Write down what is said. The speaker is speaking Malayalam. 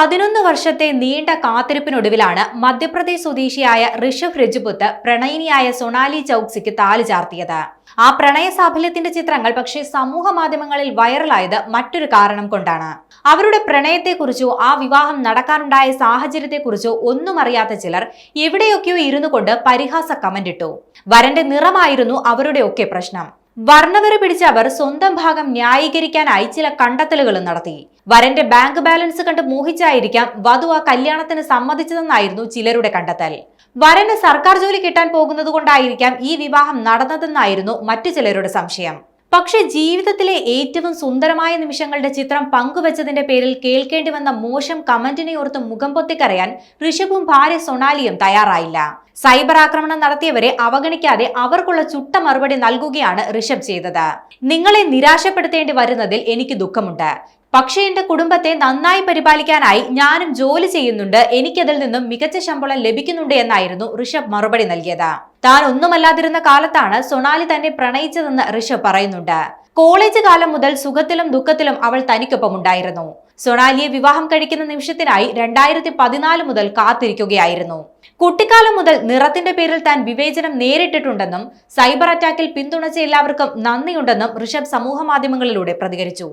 പതിനൊന്ന് വർഷത്തെ നീണ്ട കാത്തിരിപ്പിനൊടുവിലാണ് മധ്യപ്രദേശ് സ്വദേശിയായ ഋഷഭ് രജപുത്ത് പ്രണയിനിയായ സൊണാലി ചൌക്സിക്ക് താലി ചാർത്തിയത്. ആ പ്രണയ സാഫല്യത്തിന്റെ ചിത്രങ്ങൾ പക്ഷേ സമൂഹ മാധ്യമങ്ങളിൽ വൈറലായത് മറ്റൊരു കാരണം കൊണ്ടാണ്. അവരുടെ പ്രണയത്തെക്കുറിച്ചോ ആ വിവാഹം നടക്കാനുണ്ടായ സാഹചര്യത്തെക്കുറിച്ചോ ഒന്നും അറിയാത്ത ചിലർ എവിടെയൊക്കെയോ ഇരുന്നു കൊണ്ട് പരിഹാസ കമന്റ് ഇട്ടു വരന്റെ നിറമായിരുന്നു അവരുടെയൊക്കെ പ്രശ്നം. വർണവര പിടിച്ച അവർ സ്വന്തം ഭാഗം ന്യായീകരിക്കാനായി ചില കണ്ടെത്തലുകളും നടത്തി. വരന്റെ ബാങ്ക് ബാലൻസ് കണ്ട് മോഹിച്ചായിരിക്കാം വധു ആ കല്യാണത്തിന് സമ്മതിച്ചതെന്നായിരുന്നു ചിലരുടെ കണ്ടെത്തൽ. വരന് സർക്കാർ ജോലി കിട്ടാൻ പോകുന്നത് കൊണ്ടായിരിക്കാം ഈ വിവാഹം നടന്നതെന്നായിരുന്നു മറ്റു ചിലരുടെ സംശയം. പക്ഷേ ജീവിതത്തിലെ ഏറ്റവും സുന്ദരമായ നിമിഷങ്ങളുടെ ചിത്രം പങ്കുവച്ചതിന്റെ പേരിൽ കേൾക്കേണ്ടി വന്ന മോശം കമന്റിനെ ഓർത്ത് മുഖം പൊത്തിക്കരയാൻ ഋഷഭും ഭാര്യ സൊണാലിയും തയ്യാറായില്ല. സൈബർ ആക്രമണം നടത്തിയവരെ അവഗണിക്കാതെ അവർക്കുള്ള ചുട്ട മറുപടി നൽകുകയാണ് ഋഷഭ് ചെയ്തത്. നിങ്ങളെ നിരാശപ്പെടുത്തേണ്ടി വരുന്നതിൽ എനിക്ക് ദുഃഖമുണ്ട്. പക്ഷേ എന്റെ കുടുംബത്തെ നന്നായി പരിപാലിക്കാനായി ഞാനും ജോലി ചെയ്യുന്നുണ്ട്. എനിക്കതിൽ നിന്നും മികച്ച ശമ്പളം ലഭിക്കുന്നുണ്ട് എന്നായിരുന്നു ഋഷഭ് മറുപടി നൽകിയത്. താൻ ഒന്നുമല്ലാതിരുന്ന കാലത്താണ് സൊണാലി തന്നെ പ്രണയിച്ചതെന്ന് ഋഷഭ് പറയുന്നുണ്ട്. കോളേജ് കാലം മുതൽ സുഖത്തിലും ദുഃഖത്തിലും അവൾ തനിക്കൊപ്പം ഉണ്ടായിരുന്നു സൊണാലിയെ വിവാഹം കഴിക്കുന്ന നിമിഷത്തിനായി രണ്ടായിരത്തി പതിനാല് മുതൽ കാത്തിരിക്കുകയായിരുന്നു. കുട്ടിക്കാലം മുതൽ നിറത്തിന്റെ പേരിൽ താൻ വിവേചനം നേരിട്ടിട്ടുണ്ടെന്നും സൈബർ അറ്റാക്കിൽ പിന്തുണച്ച എല്ലാവർക്കും നന്ദിയുണ്ടെന്നും ഋഷഭ് സമൂഹ മാധ്യമങ്ങളിലൂടെ പ്രതികരിച്ചു.